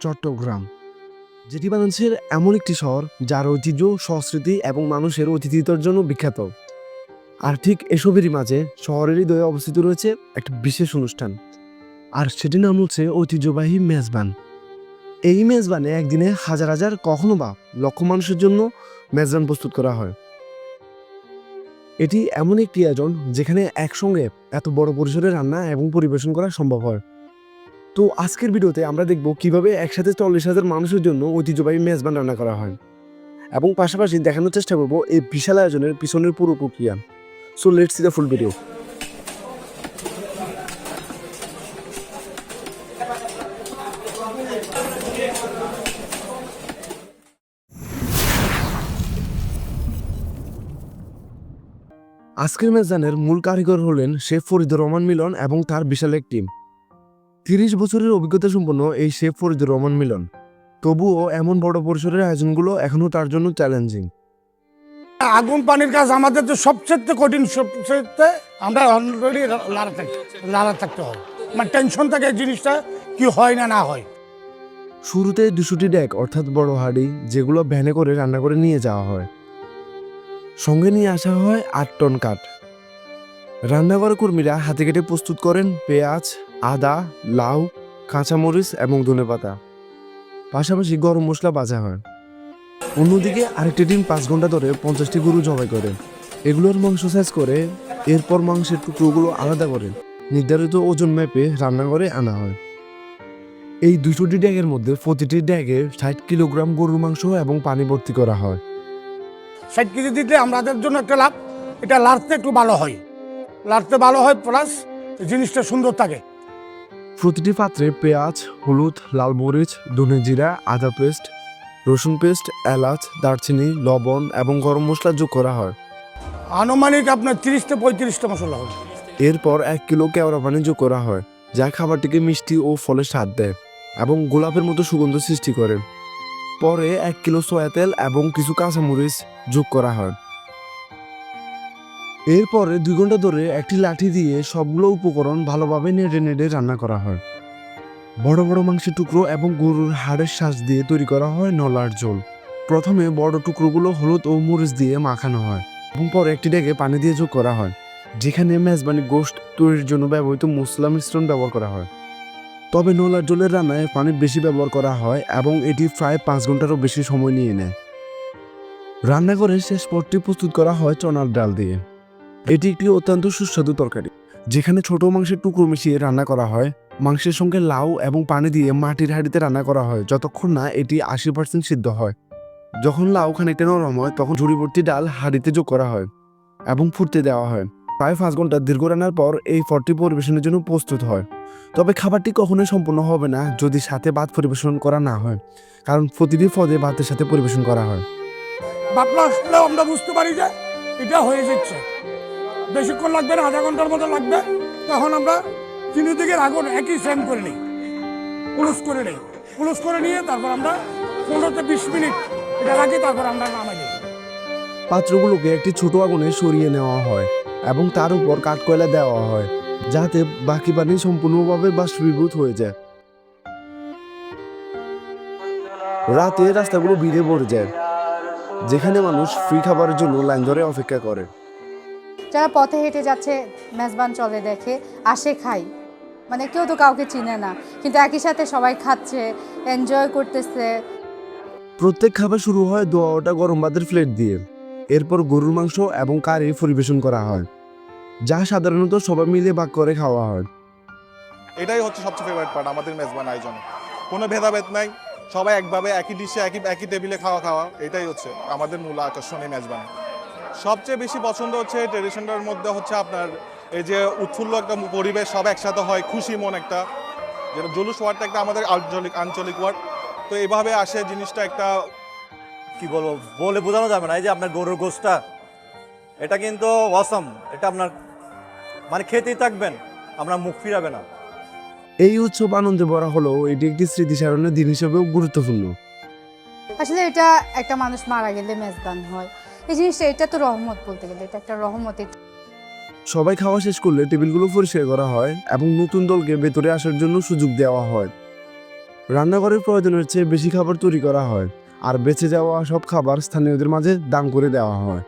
চট্টগ্রাম। যেটি বাংলাদেশের এমন একটি শহর যার ঐতিহ্য, সংস্কৃতি এবং মানুষের অতিথিতার জন্য বিখ্যাত। আর ঠিক এসবেরই মাঝে শহরেরই হৃদয়ে অবস্থিত রয়েছে একটা বিশেষ অনুষ্ঠান। আর সেটির নাম হচ্ছে ঐতিহ্যবাহী মেজবান। এই মেজবানে একদিনে হাজার হাজার, কখনো বা লক্ষ মানুষের জন্য মেজবান প্রস্তুত করা হয়। এটি এমন একটি আয়োজন যেখানে একসঙ্গে এত বড় পরিসরে রান্না এবং পরিবেশন করা সম্ভব হয়। তো আজকের ভিডিওতে আমরা দেখব কীভাবে একসাথে চল্লিশ হাজার মানুষের জন্য ঐতিহ্যবাহী মেজবান রান্না করা হয়। এবং পাশাপাশি দেখানোর চেষ্টা করব এই বিশাল আয়োজনের পিছনের পুরো প্রক্রিয়া। So let's see the full video আজকের মেজানের মূল কারিগর হলেন শেফ ফরিদুর রহমান মিলন এবং তার বিশাল এক টিম। তিরিশ বছরের অভিজ্ঞতা সম্পন্ন এই শেফ ফরিদুর রহমান মিলন। তবুও এমন বড় পরিসরের আয়োজনগুলো এখনও তার জন্য চ্যালেঞ্জিং আগুন পানির কাজ আমাদের তো সবচেয়ে কঠিন সবচেয়ে আমরা অলরেডি লাড়া থাকতে লাড়া থাকতে হয়। মানে টেনশন থাকে জিনিসটা কি হয় না না হয়। শুরুতে দুশোটি ডেক অর্থাৎ বড় হাঁড়ি যেগুলো ভ্যানে করে রান্না করে নিয়ে যাওয়া হয়। সঙ্গে নিয়ে আসা হয় আট টন কাঠ। রান্নাঘর কর্মীরা হাতে কেটে প্রস্তুত করেন পেঁয়াজ আদা, লাউ, কাঁচামরিচ এবং ধনেপাতা। পাশাপাশি গরম মশলা বাজা হয়। অন্যদিকে আরেকটি ডিম পাঁচ ঘণ্টা ধরে পঞ্চাশটি গরু জবাই করে। এগুলোর মাংস সাইজ করে, এরপর মাংসের টুকরোগুলো আলাদা করে। নির্ধারিত ওজন মেপে রান্নাঘরে আনা হয়। এই দুশোটি ড্যাগের মধ্যে প্রতিটি ড্যাগে ষাট কিলোগ্রাম গরুর মাংস এবং পানি ভর্তি করা হয়। ষাট কেজি দিতে আমাদের জন্য একটা লাভ। এটা লাড়তে একটু ভালো হয়। লাড়তে ভালো হয় প্লাস জিনিসটা সুন্দর থাকে। প্রতিটি পাত্রে পেঁয়াজ হলুদ লাল মরিচ ধনে জিরা আদা পেস্ট রসুন পেস্ট এলাচ দারচিনি লবণ এবং গরম মশলা যোগ করা হয়। আনুমানিক আপনার তিরিশটা পঁয়ত্রিশটা মশলা হবে। এরপর এক কিলো কেওড়া পানি যোগ করা হয় যা খাবারটিকে মিষ্টি ও ফলের স্বাদ দেয় এবং গোলাপের মতো সুগন্ধ সৃষ্টি করে। পরে এক কিলো সয়া তেল এবং কিছু কাঁচামরিচ যোগ করা হয়। এরপরে দুই ঘণ্টা ধরে একটি লাঠি দিয়ে সবগুলো উপকরণ ভালোভাবে নেড়ে নেড়ে রান্না করা হয়। বড় বড় মাংসের টুকরো এবং গরুর হাড়ের শ্বাস দিয়ে তৈরি করা হয় নলার ঝোল। প্রথমে বড় টুকরোগুলো হলুদ ও মরিচ দিয়ে মাখানো হয় এবং পরে একটি ডেকে পানি দিয়ে যোগ করা হয়, যেখানে মেজবানি গোশত তৈরির জন্য ব্যবহৃত মশলা মিশ্রণ ব্যবহার করা হয়। তবে নোলার জলের রান্নায় পানি বেশি ব্যবহার করা হয় এবং এটি প্রায় পাঁচ ঘন্টারও বেশি সময় নিয়ে নেয়। রান্নাঘরে শেষ পথটি প্রস্তুত করা হয় চনার ডাল দিয়ে। এটি একটি অত্যন্ত সুস্বাদু তরকারি, যেখানে ছোট মাংসের টুকরো মিশিয়ে রান্না করা হয়। মাংসের সঙ্গে লাউ এবং পানি দিয়ে মাটির হাঁড়িতে রান্না করা হয়, যতক্ষণ না এটি আশি পার্সেন্ট সিদ্ধ হয়। যখন লাউ খানিকটা নরম হয়, তখন ঝুড়িভর্তি ডাল হাঁড়িতে যোগ করা হয় এবং ফুটতে দেওয়া হয়। প্রায় পাঁচ ঘণ্টা দীর্ঘ রান্নার পর এই ফলটি পরিবেশনের জন্য প্রস্তুত হয়। তবে খাবারটি কখনোই সম্পূর্ণ হবে না, যদি সাথে ভাত পরিবেশন করা না হয়, কারণ প্রতিটি পদে ভাতের সাথে পরিবেশন করা হয়। আমরা বুঝতে পারি যে এটা হয়ে যাচ্ছে। বেশিক্ষণ লাগবে না, আধা ঘণ্টার মতো লাগবে। তখন আমরা চিনি দিকে আগুন একই সেম করে নিই। পুলুস করে নিই। পুলুস করে নিয়ে তারপর আমরা পনেরো থেকে বিশ মিনিট এটা রাখি, তারপর আমরা নামাই। দিই পাত্রগুলোকে একটি ছোট আগুনে সরিয়ে নেওয়া হয় এবং তার উপর কাঠকয়লা দেওয়া হয়, যাতে বাকি পানি সম্পূর্ণভাবে বাষ্পীভূত হয়ে যায়। রাতে রাস্তাগুলো ভিড়ে পড়ে যায়, যেখানে মানুষ ফ্রি খাবারের জন্য লাইন ধরে অপেক্ষা করে। যারা পথে হেঁটে যাচ্ছে মেজবান চলে দেখে আসে খাই মানে কেউ তো কাউকে চিনে না কিন্তু একই সাথে সবাই খাচ্ছে এনজয় করতেছে। প্রত্যেক খাবার শুরু হয় দোয়াটা গরম ভাতের প্লেট দিয়ে। এরপর গরুর মাংস এবং কারি পরিবেশন করা হয় যা সাধারণত সবাই মিলে ভাগ করে খাওয়া হয়। এটাই হচ্ছে সবচেয়ে ফেভারিট পার্ট আমাদের মেজবান আয়োজনে। কোনো ভেদাভেদ নাই সবাই একভাবে একই ডিশে একই একই টেবিলে খাওয়া খাওয়া এটাই হচ্ছে আমাদের মূল আকর্ষণ এই মেজবান। সবচেয়ে বেশি পছন্দ হচ্ছে ট্রেডিশনটার মধ্যে হচ্ছে আপনার এই যে উৎফুল্ল একটা পরিবেশ সব একসাথে হয় খুশি মন একটা। যেটা জুলুস ওয়ার্ডটা একটা আমাদের আঞ্চলিক আঞ্চলিক ওয়ার্ড। তো এইভাবে আসে জিনিসটা একটা কি বলব বলে বোঝানো যাবে না। এই যে আপনার গরুর গোশটা এটা কিন্তু অসম এটা আপনার মানে খেতেই থাকবেন আপনার মুখ ফিরাবে না। এই উৎসব আনন্দে ভরা হলো এটি একটি স্মৃতিচারণের দিন হিসেবেও গুরুত্বপূর্ণ। আসলে এটা একটা মানুষ মারা গেলে মেজবান হয়। এই জিনিসটা, এটা তো রহমত বলতে গেলে, এটা একটা রহমত সবাই খাওয়া শেষ করলে টেবিলগুলো পরিষ্কার করা হয় এবং নতুন দলকে ভেতরে আসার জন্য সুযোগ দেওয়া হয়। রান্নাঘরের প্রয়োজনের চেয়ে বেশি খাবার তৈরি করা হয়, আর বেঁচে যাওয়া সব খাবার স্থানীয়দের মাঝে দান করে দেওয়া হয়।